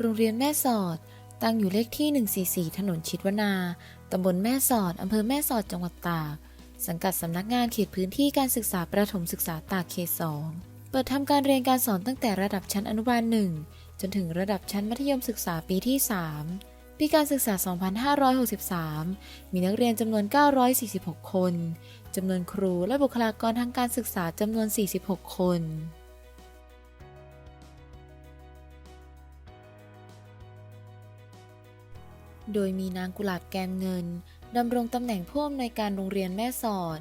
โรงเรียนแม่สอด ตั้งอยู่เลขที่ 144 ถนนชิดวนา ตำบลแม่สอด อำเภอแม่สอด จังหวัดตาก สังกัดสำนักงานเขตพื้นที่การศึกษาประถมศึกษาตากเขต2เปิดทำการเรียนการสอนตั้งแต่ระดับชั้นอนุบาล 1 จนถึงระดับชั้นมัธยมศึกษาปีที่ 3 ปีการศึกษา 2563 มีนักเรียนจำนวน 946 คน จำนวนครูและบุคลากรทางการศึกษาจำนวน 46 คน โดยมีนางกุหลาบแกมเงินดำรงตำแหน่งผู้อำนวยการโรงเรียนแม่สอด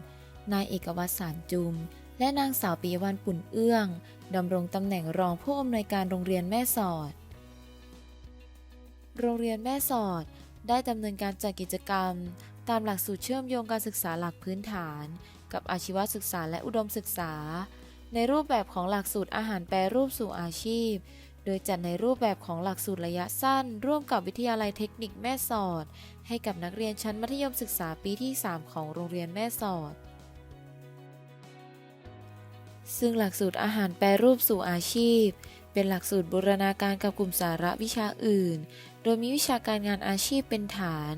นายเอกวัตรสารจุม และนางสาวปิยวันปุ่นเอื้องดำรงตำแหน่งรองผู้อำนวยการโรงเรียนแม่สอด โรงเรียนแม่สอด ได้ดำเนินการจัดกิจกรรม ตามหลักสูตรเชื่อมโยงการศึกษาหลักพื้นฐาน กับอาชีวศึกษาและอุดมศึกษา ในรูปแบบของหลักสูตรอาหารแปรรูปสู่อาชีพ โดยจัดในรูปแบบของหลักสูตรระยะสั้น ร่วมกับวิทยาลัยเทคนิคแม่สอด ให้กับนักเรียนชั้นมัธยมศึกษาปีที่ 3 ของโรงเรียนแม่สอด ซึ่งหลักสูตรอาหารแปรรูปสู่อาชีพ เป็นหลักสูตรบูรณาการกับกลุ่มสาระวิชาอื่น โดยมีวิชาการงานอาชีพเป็นฐาน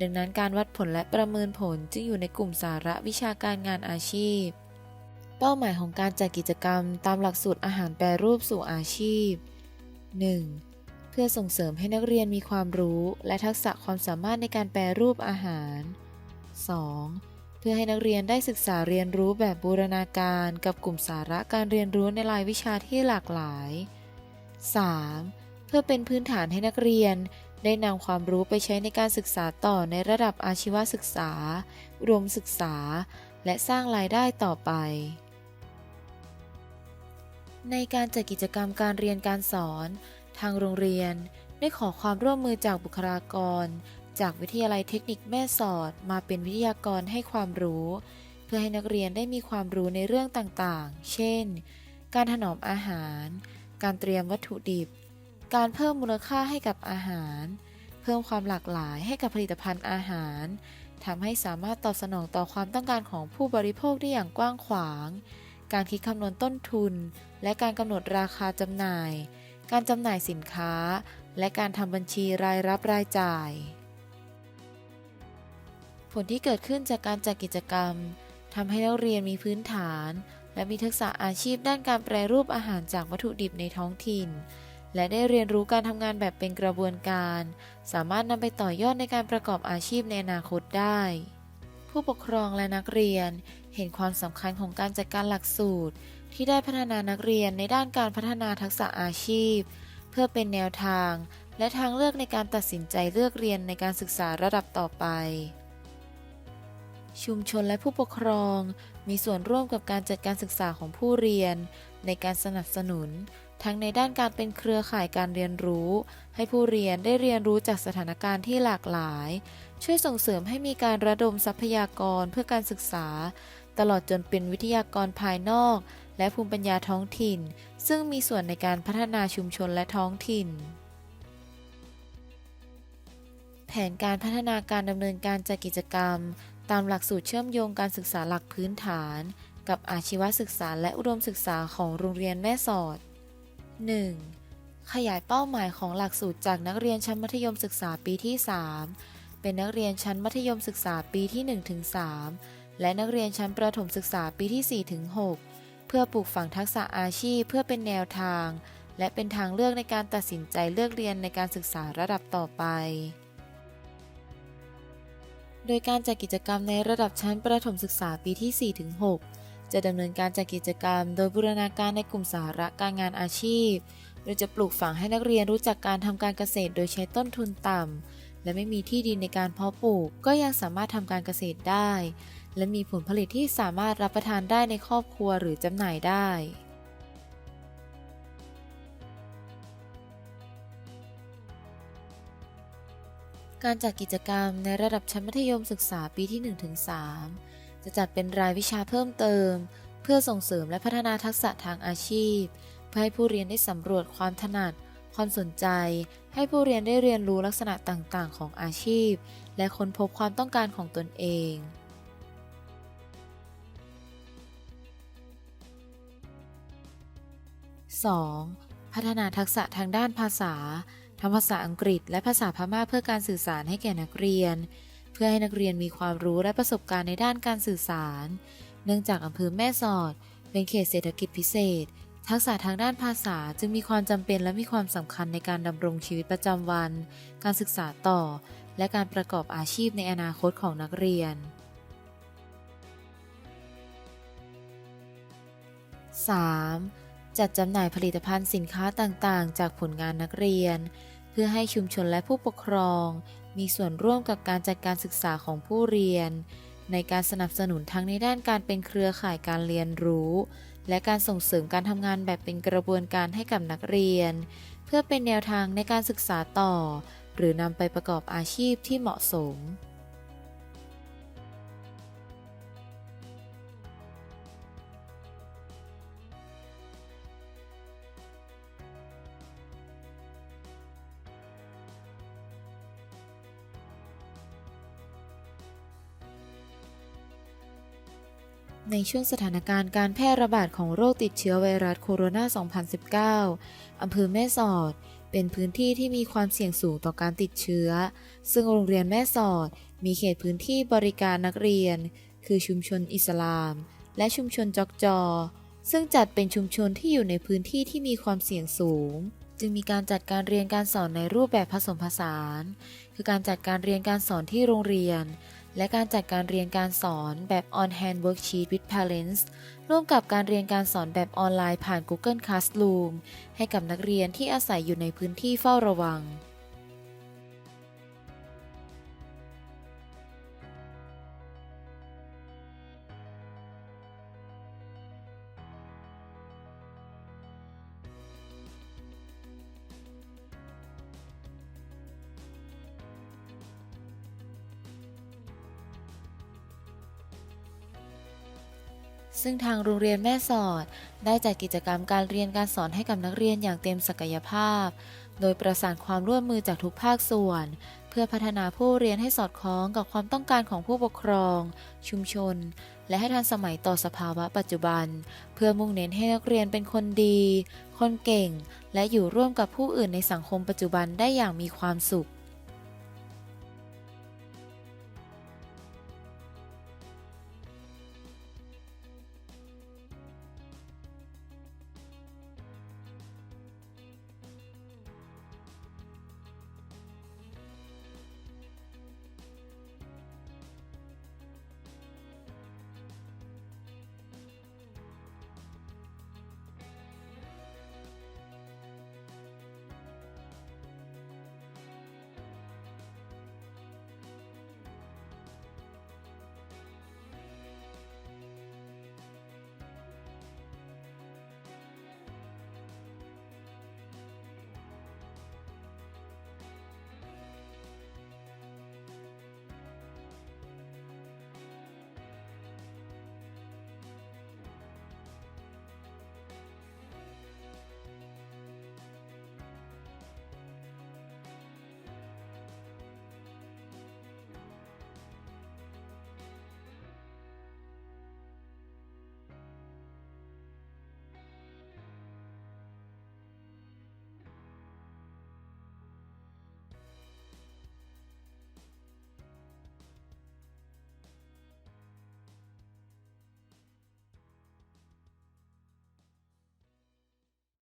ดังนั้นการวัดผลและประเมินผลจึงอยู่ในกลุ่มสาระวิชาการงานอาชีพ เป้าหมายของการจัดกิจกรรม ตามหลักสูตรอาหารแปรรูปสู่อาชีพ 1. เพื่อส่งเสริมให้นักเรียนมีความรู้และทักษะความสามารถในการแปรรูปอาหาร 2. เพื่อให้นักเรียนได้ศึกษาเรียนรู้แบบบูรณาการกับกลุ่มสาระการเรียนรู้ในรายวิชาที่หลากหลาย 3. เพื่อเป็นพื้นฐานให้นักเรียนได้นำความรู้ไปใช้ในการศึกษาต่อในระดับอาชีวศึกษา รวมศึกษา และสร้างรายได้ต่อไป ในการจัดกิจกรรมการเรียนการสอน ทางโรงเรียนได้ขอความร่วมมือจากบุคลากร จากวิทยาลัยเทคนิคแม่สอดมาเป็นวิทยากรให้ความรู้ เพื่อให้นักเรียนได้มีความรู้ในเรื่องต่างๆ เช่น การถนอมอาหาร การเตรียมวัตถุดิบ การเพิ่มมูลค่าให้กับอาหาร เพิ่มความหลากหลายให้กับผลิตภัณฑ์อาหารทำให้สามารถตอบสนองต่อความต้องการของผู้บริโภคได้อย่างกว้างขวาง การคิดคำนวณต้นทุน และการกำหนดราคาจำหน่าย การจำหน่ายสินค้า และการทำบัญชีรายรับรายจ่าย ผลที่เกิดขึ้นจากการจัดกิจกรรมทำให้นักเรียนมีพื้นฐาน และมีทักษะอาชีพด้านการแปรรูปอาหารจากวัตถุดิบในท้องถิ่น และได้เรียนรู้การทำงานแบบเป็นกระบวนการ สามารถนำไปต่อยอดในการประกอบอาชีพในอนาคตได้ ผู้ปกครองและนักเรียน เห็นความสำคัญของการจัดการหลักสูตร ที่ได้พัฒนานักเรียนในด้านการพัฒนาทักษะอาชีพ เพื่อเป็นแนวทาง และทางเลือกในการตัดสินใจเลือกเรียนในการศึกษาระดับต่อไป ชุมชนและผู้ปกครอง มีส่วนร่วมกับการจัดการศึกษาของผู้เรียน ในการสนับสนุน ทั้งในด้านการเป็นเครือข่ายการเรียนรู้ ให้ผู้เรียนได้เรียนรู้จากสถานการณ์ที่หลากหลาย ช่วยส่งเสริมให้มีการระดมทรัพยากรเพื่อการศึกษา ตลอดจนเป็นวิทยากรภายนอก และภูมิปัญญาท้องถิ่น ซึ่งมีส่วนในการพัฒนาชุมชนและท้องถิ่น แผนการพัฒนาการดำเนินการจัดกิจกรรม ตามหลักสูตรเชื่อมโยงการศึกษาหลักพื้นฐาน กับอาชีวศึกษาและอุดมศึกษาของโรงเรียนแม่สอด 1. ขยายเป้าหมายของหลักสูตรจากนักเรียนชั้นมัธยมศึกษาปีที่ 3 เป็นนักเรียนชั้นมัธยมศึกษาปีที่ 1-3 และนักเรียนชั้นประถมศึกษาปีที่ 4 ถึง 6 เพื่อปลูกฝังทักษะอาชีพเพื่อเป็นแนวทาง และเป็นทางเลือกในการตัดสินใจเลือกเรียนในการศึกษาระดับต่อไป โดยการจัดกิจกรรมในระดับชั้นประถมศึกษาปีที่ 4 ถึง 6 จะดำเนินการจัดกิจกรรม โดยบูรณาการในกลุ่มสาระการงานอาชีพ โดยจะปลูกฝังให้นักเรียนรู้จักการทำการเกษตร โดยใช้ต้นทุนต่ำและไม่มีที่ดินในการเพาะปลูก ก็ยังสามารถทำการเกษตรได้ และมีผลผลิตที่สามารถรับประทานได้ในครอบครัวหรือจำหน่ายได้ การจัดกิจกรรมในระดับชั้นมัธยมศึกษาปีที่ 1-3 จะจัดเป็นรายวิชาเพิ่มเติม เพื่อส่งเสริมและพัฒนาทักษะทางอาชีพ เพื่อให้ผู้เรียนได้สำรวจความถนัดความสนใจให้ผู้เรียนได้เรียนรู้ลักษณะต่างๆ ของอาชีพ และค้นพบความต้องการของตนเอง 2. พัฒนาทักษะทางด้านภาษาทั้งภาษาอังกฤษ และภาษาพม่าเพื่อการสื่อสารให้แก่นักเรียน เพื่อให้นักเรียนมีความรู้และประสบการณ์ในด้านการสื่อสาร เนื่องจากอำเภอแม่สอด เป็นเขตเศรษฐกิจพิเศษ ทักษะทางด้านภาษาจึงมีความจำเป็นและมีความสำคัญในการดำรงชีวิตประจำวัน การศึกษาต่อ และการประกอบอาชีพในอนาคตของนักเรียน 3. จัดจำหน่ายผลิตภัณฑ์สินค้าต่างๆ จากผลงานนักเรียน เพื่อให้ชุมชนและผู้ปกครอง มีส่วนร่วมกับการจัดการศึกษาของผู้เรียน ในการสนับสนุนทั้งในด้านการเป็นเครือข่ายการเรียนรู้ และการส่งเสริมการทำงานแบบเป็นกระบวนการให้กับนักเรียน เพื่อเป็นแนวทางในการศึกษาต่อ หรือนำไปประกอบอาชีพที่เหมาะสม ในช่วงสถานการณ์การแพร่ระบาดของโรคติดเชื้อไวรัสโคโรนา 2019 อำเภอแม่สอด เป็นพื้นที่ที่มีความเสี่ยงสูงต่อการติดเชื้อ ซึ่งโรงเรียนแม่สอด มีเขตพื้นที่บริการนักเรียน คือชุมชนอิสลาม และชุมชนจอกจอ ซึ่งจัดเป็นชุมชนที่อยู่ในพื้นที่ที่มีความเสี่ยงสูง จึงมีการจัดการเรียนการสอนในรูปแบบผสมผสาน คือการจัดการเรียนการสอนที่โรงเรียน และการจัดการเรียนการสอนแบบ on hand worksheet with parents ร่วมกับการเรียนการสอนแบบออนไลน์ผ่าน Google Classroom ให้กับนักเรียนที่อาศัยอยู่ในพื้นที่เฝ้าระวัง ซึ่งทางโรงเรียนแม่สอด ได้จัดกิจกรรมการเรียนการสอนให้กับนักเรียนอย่างเต็มศักยภาพ โดยประสานความร่วมมือจากทุกภาคส่วน เพื่อพัฒนาผู้เรียนให้สอดคล้องกับความต้องการของผู้ปกครอง ชุมชน และให้ทันสมัยต่อสภาวะปัจจุบัน เพื่อมุ่งเน้นให้นักเรียนเป็นคนดี คนเก่ง และอยู่ร่วมกับผู้อื่นในสังคมปัจจุบันได้อย่างมีความสุข